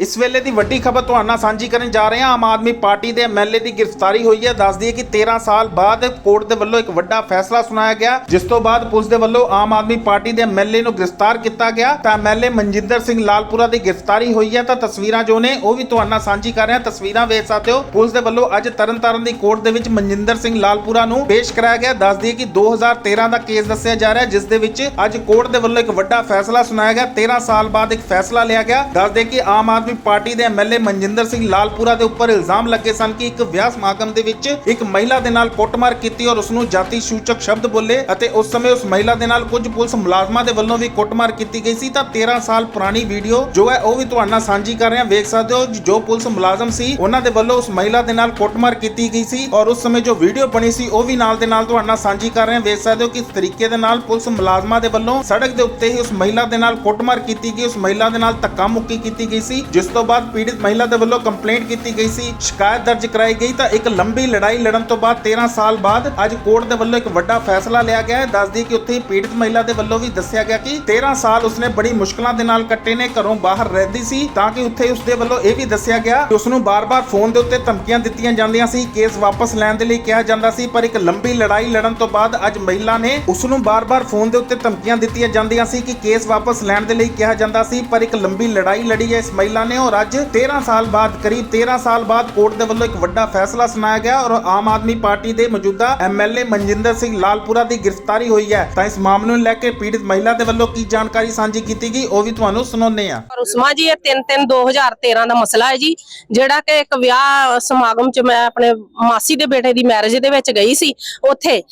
ਇਸ ਵੇਲੇ ਦੀ ਵੱਡੀ ਖਬਰ ਤੁਹਾਨੂੰ ਨਾਲ ਸਾਂਝੀ ਕਰਨ ਜਾ ਰਹੇ ਹਾਂ। ਆਮ ਆਦਮੀ ਪਾਰਟੀ ਦੇ ਐਮਐਲਏ ਦੀ ਗ੍ਰਿਫਤਾਰੀ ਹੋਈ ਹੈ। ਦੱਸ ਦਈਏ ਕਿ 13 ਸਾਲ ਬਾਅਦ ਕੋਰਟ ਦੇ ਵੱਲੋਂ ਇੱਕ ਵੱਡਾ ਫੈਸਲਾ ਸੁਣਾਇਆ ਗਿਆ, ਜਿਸ ਤੋਂ ਬਾਅਦ ਪੁਲਿਸ ਦੇ ਵੱਲੋਂ ਆਮ ਆਦਮੀ ਪਾਰਟੀ ਦੇ ਐਮਐਲਏ ਨੂੰ ਗ੍ਰਿਫਤਾਰ ਕੀਤਾ ਗਿਆ। ਤਾਂ ਐਮਐਲਏ ਮਨਜਿੰਦਰ ਸਿੰਘ ਲਾਲਪੁਰਾ ਦੀ ਗ੍ਰਿਫਤਾਰੀ ਹੋਈ ਹੈ। ਤਾਂ ਤਸਵੀਰਾਂ ਜੋ ਨੇ, ਉਹ ਵੀ ਤੁਹਾਨੂੰ ਨਾਲ ਸਾਂਝੀ ਕਰ ਰਹੇ ਹਾਂ। ਤਸਵੀਰਾਂ ਵੇਖ ਸਕਦੇ ਹੋ। ਪੁਲਿਸ ਦੇ ਵੱਲੋਂ ਅੱਜ ਤਰਨਤਾਰਨ ਦੀ ਕੋਰਟ ਦੇ ਵਿੱਚ ਮਨਜਿੰਦਰ ਸਿੰਘ ਲਾਲਪੁਰਾ ਨੂੰ ਪੇਸ਼ ਕਰਾਇਆ ਗਿਆ। ਦੱਸ ਦਈਏ ਕਿ 2013 ਦਾ ਕੇਸ ਦੱਸਿਆ ਜਾ ਰਿਹਾ, ਜਿਸ ਦੇ ਵਿੱਚ ਅੱਜ ਕੋਰਟ ਦੇ ਵੱਲੋਂ ਇੱਕ ਵੱਡਾ ਫੈਸਲਾ ਸੁਣਾਇਆ ਗਿਆ। 13 ਸਾਲ ਬਾਅਦ ਇੱਕ ਫੈਸਲਾ ਲਿਆ ਗਿਆ। ਦੱਸ ਦੇ ਕਿ ਆਮ ਆਦਮੀ ਪਾਰਟੀ ਦੇ ਐਮਐਲਏ ਮਨਜਿੰਦਰ ਸਿੰਘ ਲਾਲਪੁਰਾ ਦੇ ਉੱਪਰ ਇਲਜ਼ਾਮ ਲੱਗੇ ਸਨ ਕਿ ਇੱਕ ਵਿਆਹ ਸਮਾਗਮ ਦੇ ਵਿੱਚ ਇੱਕ ਮਹਿਲਾ ਦੇ ਨਾਲ ਕੁੱਟਮਾਰ ਕੀਤੀ ਔਰ ਉਸ ਨੂੰ ਜਾਤੀ ਸੂਚਕ ਸ਼ਬਦ ਬੋਲੇ ਅਤੇ ਉਸ ਸਮੇਂ ਉਸ ਮਹਿਲਾ ਦੇ ਨਾਲ ਕੁਝ ਪੁਲਿਸ ਮੁਲਾਜ਼ਮਾਂ ਦੇ ਵੱਲੋਂ ਵੀ ਕੁੱਟਮਾਰ ਕੀਤੀ ਗਈ ਸੀ। ਤਾਂ 13 ਸਾਲ ਪੁਰਾਣੀ ਵੀਡੀਓ ਜੋ ਹੈ, ਉਹ ਵੀ ਤੁਹਾਡੇ ਨਾਲ ਸਾਂਝੀ ਕਰ ਰਹੇ। ਹਾਂ ਵੇਖ ਸਕਦੇ ਹੋ ਜੋ ਪੁਲਿਸ ਮੁਲਾਜ਼ਮ ਸੀ, ਉਹਨਾਂ ਦੇ ਵੱਲੋਂ ਉਸ ਮਹਿਲਾ ਦੇ ਨਾਲ ਕੁੱਟਮਾਰ ਕੀਤੀ ਗਈ ਸੀ ਔਰ ਉਸ ਸਮੇਂ ਜੋ ਵੀਡੀਓ ਬਣੀ ਸੀ, ਉਹ ਵੀ ਨਾਲ ਦੇ ਨਾਲ ਤੁਹਾਡੇ ਨਾਲ ਸਾਂਝੀ ਕਰ ਰਹੇ। ਹਾਂ ਵੇਖ ਸਕਦੇ ਹੋ ਕਿਸ ਤਰੀਕੇ ਦੇ ਨਾਲ ਪੁਲਿਸ ਮੁਲਾਜ਼ਮਾਂ ਦੇ ਵੱਲੋਂ ਸੜਕ ਦੇ ਉੱਤੇ ਹੀ ਉਸ ਮਹਿਲਾ ਦੇ ਨਾਲ ਕੁੱਟਮਾਰ ਕੀਤੀ ਗਈ, ਉਸ ਮਹਿਲਾ ਦੇ ਨਾਲ ਧੱਕਾ ਮੁੱਕੀ ਕੀਤੀ ਗਈ ਸੀ। ਜਿਸ ਤੋਂ ਬਾਅਦ ਪੀੜਿਤ ਮਹਿਲਾ ਦੇ ਵੱਲੋਂ ਕੰਪਲੇਂਟ ਕੀਤੀ ਗਈ ਸੀ, ਸ਼ਿਕਾਇਤ ਦਰਜ ਕਰਾਈ ਗਈ ਤਾਂ ਇੱਕ ਲੰਬੀ ਲੜਾਈ ਲੜਨ ਤੋਂ ਬਾਅਦ 13 ਸਾਲ ਬਾਅਦ ਅੱਜ ਕੋਰਟ ਦੇ ਵੱਲੋਂ ਇੱਕ ਵੱਡਾ ਫੈਸਲਾ ਲਿਆ ਗਿਆ ਹੈ। ਦੱਸਦੀ ਕਿ ਉੱਥੇ ਪੀੜਿਤ ਮਹਿਲਾ ਦੇ ਵੱਲੋਂ ਵੀ ਦੱਸਿਆ ਗਿਆ ਕਿ 13 ਸਾਲ ਉਸਨੇ ਬੜੀ ਮੁਸ਼ਕਲਾਂ ਦੇ ਨਾਲ ਕੱਟੇ ਨੇ, ਘਰੋਂ ਬਾਹਰ ਰਹਿੰਦੀ ਸੀ ਤਾਂ ਕਿ ਉੱਥੇ ਉਸਦੇ ਵੱਲੋਂ ਇਹ ਵੀ ਦੱਸਿਆ ਗਿਆ ਕਿ ਉਸ ਨੂੰ ਬਾਰ-ਬਾਰ ਫੋਨ ਦੇ ਉੱਤੇ ਧਮਕੀਆਂ ਦਿੱਤੀਆਂ ਜਾਂਦੀਆਂ ਸੀ, ਕੇਸ ਵਾਪਸ ਲੈਣ ਦੇ ਲਈ ਕਿਹਾ ਜਾਂਦਾ ਸੀ, ਪਰ ਇੱਕ ਲੰਬੀ ਲੜਾਈ ਲੜਨ ਤੋਂ ਬਾਅਦ ਅੱਜ ਮਹਿਲਾ ਨੇ ਉਸ ਨੂੰ ਬਾਰ-ਬਾਰ ਫੋਨ ਦੇ ਉੱਤੇ ਧਮਕੀਆਂ ਦਿੱਤੀਆਂ ਜਾਂਦੀਆਂ ਸੀ ਕਿ ਕੇਸ ਵਾਪਸ ਲੈਣ ਦੇ ਲਈ ਕਿਹਾ ਜਾਂਦਾ ਸੀ, ਪਰ ਇੱਕ ਲੰਬੀ ਲੜਾਈ ਲੜੀ ਹੈ। ਇਸ ਮਹਿਲਾ ਨੇ ਔਰ ਅੱਜ 13 ਸਾਲ ਬਾਅਦ, ਕਰੀਬ 13 ਸਾਲ ਬਾਅਦ ਕੋਰਟ ਦੇ ਵੱਲੋਂ ਇੱਕ ਵੱਡਾ ਫੈਸਲਾ ਸੁਣਾਇਆ ਗਿਆ ਔਰ ਆਮ ਆਦਮੀ ਪਾਰਟੀ ਦੇ ਮੌਜੂਦਾ ਐਮਐਲਏ ਮਨਜਿੰਦਰ ਸਿੰਘ ਲਾਲਪੁਰਾ ਦੀ ਗ੍ਰਿਫਤਾਰੀ ਹੋਈ ਹੈ। ਤਾਂ ਇਸ ਮਾਮਲੇ ਨੂੰ ਲੈ ਕੇ ਪੀੜਿਤ ਮਹਿਲਾ ਦੇ ਵੱਲੋਂ ਕੀ ਜਾਣਕਾਰੀ ਸਾਂਝੀ ਕੀਤੀ ਗਈ, ਉਹ ਵੀ ਤੁਹਾਨੂੰ ਸੁਣਾਉਂਦੇ ਹਾਂ। ਪਰ ਜੀ, ਇਹ 3 3 2013 ਦਾ ਮਸਲਾ ਹੈ ਜੀ, ਜਿਹੜਾ ਕਿ ਇੱਕ ਵਿਆਹ ਸਮਾਗਮ ਚ ਮੈਂ ਆਪਣੇ ਮਾਸੀ ਦੇ ਬੇਟੇ ਦੀ ਮੈਰਿਜ ਦੇ ਵਿੱਚ ਗਈ ਸੀ। ਉੱਥੇ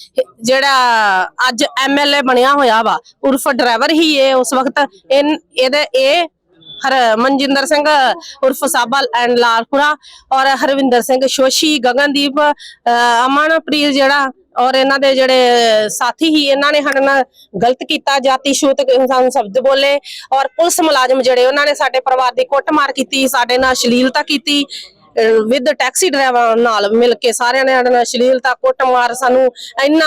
ਜਿਹੜਾ ਅੱਜ ਐਮਐਲਏ ਬਣਿਆ ਹੋਇਆ ਵਾ, ਉਰਫ ਡਰਾਈਵਰ ਹੀ ਇਹ ਉਸ ਵਕਤ ਇਹਦੇ ਇਹ ਹਰ ਮਨਜਿੰਦਰ ਸਿੰਘ, ਉਰਫ ਸਾਬਾ ਐਂਡ ਲਾਲਪੁਰਾ ਔਰ ਹਰਵਿੰਦਰ ਸਿੰਘ ਸ਼ੋਸ਼ੀ, ਗਗਨਦੀਪ ਅਮਨਪ੍ਰੀਤ ਜਿਹੜਾ ਔਰ ਇਹਨਾਂ ਦੇ ਜਿਹੜੇ ਸਾਥੀ ਹੀ, ਇਹਨਾਂ ਨੇ ਸਾਡੇ ਨਾਲ ਗਲਤ ਕੀਤਾ, ਜਾਤੀ ਛੂਤ ਸਾਨੂੰ ਸ਼ਬਦ ਬੋਲੇ ਔਰ ਪੁਲਿਸ ਮੁਲਾਜ਼ਮ ਜਿਹੜੇ ਉਹਨਾਂ ਨੇ ਸਾਡੇ ਪਰਿਵਾਰ ਦੀ ਕੁੱਟਮਾਰ ਕੀਤੀ, ਸਾਡੇ ਨਾਲ ਅਸ਼ਲੀਲਤਾ ਕੀਤੀ ਵਿਦ ਟੈਕਸੀ ਡਰਾਈਵਰ ਨਾਲ ਮਿਲ ਕੇ ਸਾਰਿਆਂ ਨੇ ਸਾਡੇ ਨਾਲ ਅਸ਼ਲੀਲਤਾ, ਕੁੱਟਮਾਰ ਸਾਨੂੰ ਇੰਨਾ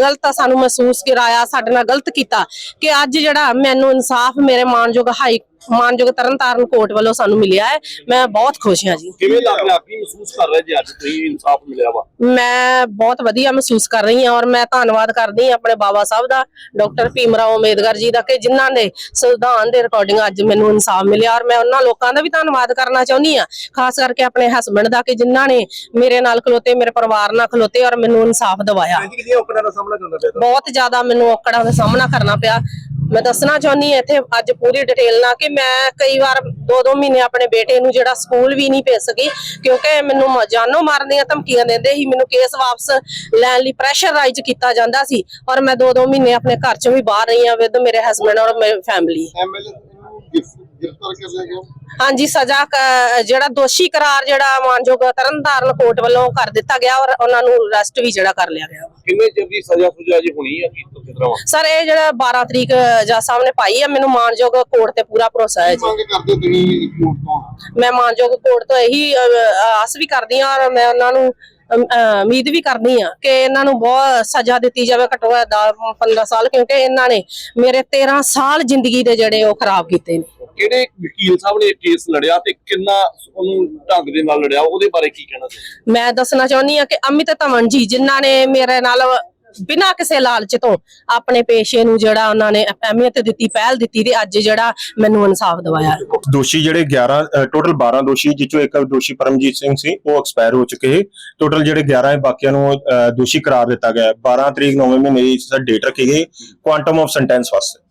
ਗਲਤ ਸਾਨੂੰ ਮਹਿਸੂਸ ਕਰਾਇਆ, ਸਾਡੇ ਨਾਲ ਗਲਤ ਕੀਤਾ ਕਿ ਅੱਜ ਜਿਹੜਾ ਮੈਨੂੰ ਇਨਸਾਫ ਮੇਰੇ ਮਾਨਯੋਗ ਹਾਈ ਮਾਨਯੋਗ ਤਰਨਤਾਰਨ ਕੋਰਟ ਵੱਲੋਂ ਸਾਨੂੰ ਮਿਲਿਆ ਹੈ। ਮੈਂ ਬਹੁਤ ਖੁਸ਼ ਹਾਂ ਜੀ। ਕਿਵੇਂ ਲੱਗ ਰਿਹਾ? ਕੀ ਮਹਿਸੂਸ ਕਰ ਰਹੇ ਜੀ ਅੱਜ? ਤੁਸੀਂ ਇਨਸਾਫ ਮਿਲਿਆ ਵਾ। ਮੈਂ ਬਹੁਤ ਵਧੀਆ ਮਹਿਸੂਸ ਕਰ ਰਹੀ ਹਾਂ ਔਰ ਮੈਂ ਧੰਨਵਾਦ ਕਰਦੀ ਹਾਂ ਆਪਣੇ ਬਾਬਾ ਸਾਹਿਬ ਦਾ ਡਾਕਟਰ ਭੀਮਰਾਓ ਅੰਬੇਦਕਰ ਜੀ ਦਾ ਕਿ ਜਿਨ੍ਹਾਂ ਨੇ ਸੰਵਿਧਾਨ ਦੇ ਰਿਕਾਰਡਿੰਗ ਅੱਜ ਮੈਨੂੰ ਇਨਸਾਫ ਮਿਲਿਆ ਔਰ ਮੈਂ ਉਹਨਾਂ ਲੋਕਾਂ ਦਾ ਵੀ ਧੰਨਵਾਦ ਕਰਨਾ ਚਾਹੁੰਦੀ ਹਾਂ। ਖਾਸ ਕਰਕੇ ਆਪਣੇ ਹਸਬੰਡ ਦਾ ਕਿ ਜਿਨ੍ਹਾਂ ਨੇ ਮੇਰੇ ਨਾਲ ਖਲੋਤੇ ਮੇਰੇ ਪਰਿਵਾਰ ਨਾਲ ਖਲੋਤੇ ਔਰ ਮੈਨੂੰ ਇਨਸਾਫ ਦਿਵਾਇਆ। ਬਹੁਤ ਜ਼ਿਆਦਾ ਮੈਨੂੰ ਔਕੜਾਂ ਦਾ ਸਾਹਮਣਾ ਕਰਨਾ ਪਿਆ। ਮੈਂ ਦੱਸਣਾ ਚਾਹੁੰਦੀ ਹਾਂ ਇੱਥੇ ਅੱਜ ਪੂਰੀ ਡਿਟੇਲ ਨਾਲ ਕਿ ਮੈਂ ਕਈ ਵਾਰ ਦੋ ਦੋ ਮਹੀਨੇ ਆਪਣੇ ਬੇਟੇ ਨੂੰ ਜਿਹੜਾ ਸਕੂਲ ਵੀ ਨਹੀਂ ਭੇਜ ਸਕੀ ਕਿਉਂਕਿ ਮੈਨੂੰ ਜਾਨੋਂ ਮਾਰਨ ਦੀਆਂ ਧਮਕੀਆਂ ਦਿੰਦੇ ਸੀ ਮੈਨੂੰ ਕੇਸ ਵਾਪਸ ਲੈਣ ਲਈ ਪ੍ਰੈਸ਼ਰਾਈਜ਼ ਕੀਤਾ ਜਾਂਦਾ ਸੀ ਔਰ ਮੈਂ ਦੋ ਦੋ ਮਹੀਨੇ ਆਪਣੇ ਘਰ ਚੋਂ ਵੀ ਬਾਹਰ ਰਹੀ ਹਾਂ ਵਿਦ ਮੇਰੇ ਹਸਬੰਡ ਔਰ ਮੇਰੀ ਫੈਮਿਲੀ ਐਮਐਲਏ ਨੂੰ ਗ੍ਰਿਫਤਾਰ ਕਰ ਲਿਆ ਗਿਆ। ਹਾਂਜੀ ਸਜ਼ਾ ਜਿਹੜਾ ਦੋਸ਼ੀ ਕਰਾਰ ਜਿਹੜਾ ਮਾਨਯੋਗ ਤਰਨਤਾਰਨ ਕੋਰਟ ਵੱਲੋਂ ਕਰ ਦਿੱਤਾ ਗਿਆ ਔਰ ਉਹਨਾਂ ਨੂੰ ਅਰੈਸਟ ਵੀ ਜਿਹੜਾ ਕਰ ਲਿਆ ਗਿਆ। ਕਿੰਨੇ ਚਿਰ ਦੀ ਸਜ਼ਾ ਸੁਜਾ ਜੀ ਹੋਣੀ ਹੈ ਕੀ ਤੋਂ ਕਿਤਰਾ ਵਾ ਸਰ ਇਹ ਜਿਹੜਾ 12 ਤਰੀਕ ਜੱਜ ਸਾਹਿਬ ਨੇ ਪਾਈ ਹੈ ਮੈਨੂੰ ਮਾਨਯੋਗ ਕੋਰਟ ਤੇ ਪੂਰਾ ਭਰੋਸਾ ਹੈ ਜੀ। ਮੰਗ ਕਰਦੇ ਤੁਸੀਂ ਕੋਰਟ ਤੋਂ? ਮੈਂ ਮਾਨਯੋਗ ਕੋਰਟ ਤੋਂ ਇਹੀ ਅਹ, ਆਸ ਵੀ ਕਰਦੀ ਹਾਂ ਔਰ ਮੈਂ ਉਹਨਾਂ ਨੂੰ ਉਮੀਦ ਵੀ ਕਰਦੀ ਹਾਂ ਕਿ ਇਹਨਾਂ ਨੂੰ ਬਹੁਤ ਸਜ਼ਾ ਦਿੱਤੀ ਜਾਵੇ ਘੱਟੋ ਘੱਟ 15 ਸਾਲ ਕਿਉਂਕਿ ਇਹਨਾਂ ਨੇ ਮੇਰੇ 13 ਸਾਲ ਜ਼ਿੰਦਗੀ ਦੇ ਜਿਹੜੇ ਉਹ ਖਰਾਬ ਕੀਤੇ ਨੇ। ਕਿਹੜੇ ਵਕੀਲ ਸਾਹਿਬ ਨੇ ਕੇਸ ਲੜਿਆ ਤੇ ਕਿੰਨਾ ਉਹਨੂੰ ਢੰਗ ਦੇ ਨਾਲ ਲੜਿਆ? ਉਹਦੇ ਬਾਰੇ ਕੀ ਕਹਿਣਾ ਮੈਂ ਦੱਸਣਾ ਚਾਹੁੰਦੀ ਹਾਂ ਕਿ ਅਮਿਤ ਧਵਨ ਜੀ ਜਿਨ੍ਹਾਂ ਨੇ ਮੇਰੇ ਨਾਲ ਬਿਨਾਂ ਕਿਸੇ ਲਾਲਚ ਤੋਂ ਆਪਣੇ ਪੇਸ਼ੇ ਨੂੰ ਜਿਹੜਾ ਉਹਨਾਂ ਨੇ ਅਹਿਮੀਅਤ ਦਿੱਤੀ, ਪਹਿਲ ਦਿੱਤੀ ਤੇ ਅੱਜ ਜਿਹੜਾ ਮੈਨੂੰ ਇਨਸਾਫ ਦਿਵਾਇਆ। ਦੋਸ਼ੀ ਜਿਹੜੇ 11 ਟੋਟਲ 12 ਦੋਸ਼ੀ ਜਿਸ ਇੱਕ ਦੋਸ਼ੀ ਪਰਮਜੀਤ ਸਿੰਘ ਸੀ, ਉਹ ਐਕਸਪਾਇਰ ਹੋ ਚੁੱਕੇ ਟੋਟਲ ਜਿਹੜੇ 11 ਹੈ ਬਾਕੀਆਂ ਨੂੰ ਦੋਸ਼ੀ ਕਰਾਰ ਦਿੱਤਾ ਗਿਆ। 12 ਤਰੀਕ 9ਵੇਂ ਮਹੀਨੇ ਦੀ ਸਰ ਡੇਟ ਰੱਖੀ ਗਈ। ਕੁਆਂਟਮ ਆਫ ਸੈਂਟੈਂਸ ਵਾਸਤੇ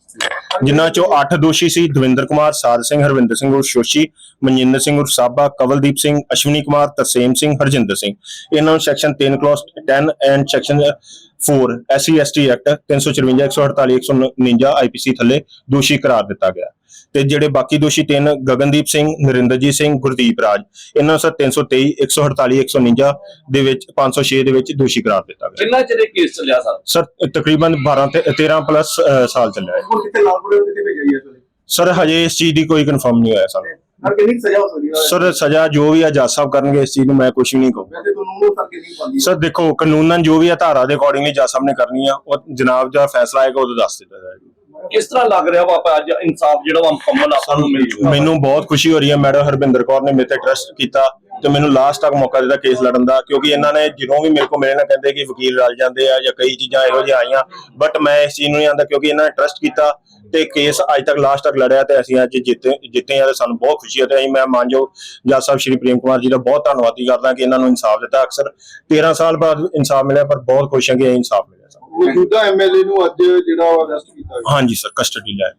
ਜਿਨ੍ਹਾਂ ਚੋਂ 8 ਦੋਸ਼ੀ ਸੀ, ਦਵਿੰਦਰ ਕੁਮਾਰ, ਸਾਧ ਸਿੰਘ, ਹਰਵਿੰਦਰ ਸਿੰਘ ਉਰਫ ਸ਼ੋਸ਼ੀ, ਮਨਜਿੰਦਰ ਸਿੰਘ ਉਰਫ ਸਾਬਾ, ਕਵਲਦੀਪ ਸਿੰਘ, ਅਸ਼ਵਨੀ ਕੁਮਾਰ, ਤਰਸੇਮ ਸਿੰਘ, ਹਰਜਿੰਦਰ ਸਿੰਘ। ਇਹਨਾਂ ਨੂੰ section 3 clause 10 and section 4 SC ST act 354 148 149 IPC ਥੱਲੇ ਦੋਸ਼ੀ ਕਰਾਰ ਦਿੱਤਾ ਗਿਆ। ਤੇ ਜਿਹੜੇ ਬਾਕੀ ਦੋਸ਼ੀ ਤਿੰਨ ਗਗਨਦੀਪ ਸਿੰਘ ਨਰਿੰਦਰਜੀਤ ਸਿੰਘ ਗੁਰਦੀਪ ਰਾਜ ਇਹਨਾਂ ਸਰ 323 148 149 ਦੇ ਵਿੱਚ 506 ਦੇ ਵਿੱਚ ਦੋਸ਼ੀ ਕਰਾਰ ਦਿੱਤਾ ਗਿਆ। ਕਿੰਨਾ ਚਿਰ ਇਹ ਕੇਸ ਚੱਲਿਆ ਸਰ? ਸਰ ਤਕਰੀਬਨ 12 ਤੇ 13 ਪਲੱਸ ਸਾਲ ਚੱਲਿਆ ਹੈ। ਸਰ ਹਜੇ ਇਸ ਚੀਜ਼ ਦੀ ਕੋਈ ਕਨਫਰਮ ਨਹੀਂ ਹੋਇਆ ਸਰ। ਸਰ ਕਿੰਨੀ ਸਜ਼ਾ ਹੋ ਸਕਦੀ ਹੈ। ਸਰ ਸਜ਼ਾ ਜੋ ਵੀ ਆ ਜੱਜ ਸਾਹਿਬ ਕਰਨਗੇ ਇਸ ਚੀਜ਼ ਨੂੰ ਮੈਂ ਕੁਝ ਨਹੀਂ ਕਹੂੰਗਾ। ਵੈਸੇ ਤੁਹਾਨੂੰ ਸਰ ਕਿੰਨੀ ਪਾਉਂਦੀ। ਸਰ ਦੇਖੋ ਕਾਨੂੰਨ ਜੋ ਵੀ ਆ ਧਾਰਾ ਦੇ ਅਕੋਰਡਿੰਗਲੀ ਜੱਜ ਸਾਹਿਬ ਨੇ ਕਰਨੀ ਆ ਉਹ ਜਨਾਬ ਦਾ ਫੈਸਲਾ ਆਏਗਾ ਉਦੋਂ ਦੱਸ ਦਿੱਤਾ ਜਾਏਗਾ। ਕਿਸ ਤਰ੍ਹਾਂ ਲੱਗ ਰਿਹਾ ਵਾ ਆਪਾਂ ਅੱਜ ਇਨਸਾਫ ਜਿਹੜਾ ਵਾ ਮੁਕੰਮਲ ਆਪਾਂ ਨੂੰ ਮਿਲ ਵਾ? ਮੈਨੂੰ ਬਹੁਤ ਖੁਸ਼ੀ ਹੋ ਰਹੀ ਹੈ ਮੈਡਮ ਹਰਵਿੰਦਰ ਕੌਰ ਨੇ ਮੇਰੇ ਤੇ ਟਰਸਟ ਕੀਤਾ ਤੇ ਮੈਨੂੰ ਲਾਸਟ ਤੱਕ ਮੌਕਾ ਦਿੱਤਾ ਕੇਸ ਲੜਨ ਦਾ ਕਿਉਂਕਿ ਇਹਨਾਂ ਨੇ ਜਦੋਂ ਵੀ ਮੇਰੇ ਕੋਲ ਮਿਲੇ ਨਾ ਕਹਿੰਦੇ ਕਿ ਵਕੀਲ ਰਲ ਜਾਂਦੇ ਆ ਜਾਂ ਕਈ ਚੀਜ਼ਾਂ ਇਹੋ ਜਿਹੀਆਂ ਆਈਆਂ ਬਟ ਮੈਂ ਇਸ ਚੀਜ਼ ਨੂੰ ਨਹੀਂ ਆਂਦਾ ਕਿਉਂਕਿ ਇਹਨਾਂ ਨੇ ਟਰਸਟ ਕੀਤਾ ਤੇ ਕੇਸ ਅੱਜ ਤੱਕ ਲਾਸਟ ਤੱਕ ਲੜਿਆ ਤੇ ਅਸੀਂ ਅੱਜ ਜਿੱਤੇ ਜਿੱਤੇ ਆ ਤੇ ਸਾਨੂੰ ਬਹੁਤ ਖੁਸ਼ੀ ਹੈ ਤੇ ਅਸੀਂ ਮੈਂ ਮਾਨਯੋਗ ਜੱਜ ਸਾਹਿਬ ਸ਼੍ਰੀ ਪ੍ਰੇਮ ਕੁਮਾਰ ਜੀ ਦਾ ਬਹੁਤ ਧੰਨਵਾਦੀ ਕਰਦਾ ਕਿ ਇਹਨਾਂ ਨੂੰ ਇਨਸਾਫ ਦਿੱਤਾ। ਅਕਸਰ 13 ਸਾਲ ਬਾਅਦ ਇਨਸਾਫ ਮਿਲਿਆ ਪਰ ਬਹੁਤ ਖੁਸ਼ ਹਾਂ ਕਿ ਇਹ ਇਨਸਾਫ ਮਿਲਿਆ ਸਾਨੂੰ। ਮੌਜੂਦਾ ਐਮਐਲਏ ਨੂੰ ਅੱਜ ਜਿਹੜਾ ਅਰੈਸਟ ਕੀਤਾ ਗਿਆ। ਹਾਂਜੀ ਸਰ ਕਸਟਡੀ ਲੈ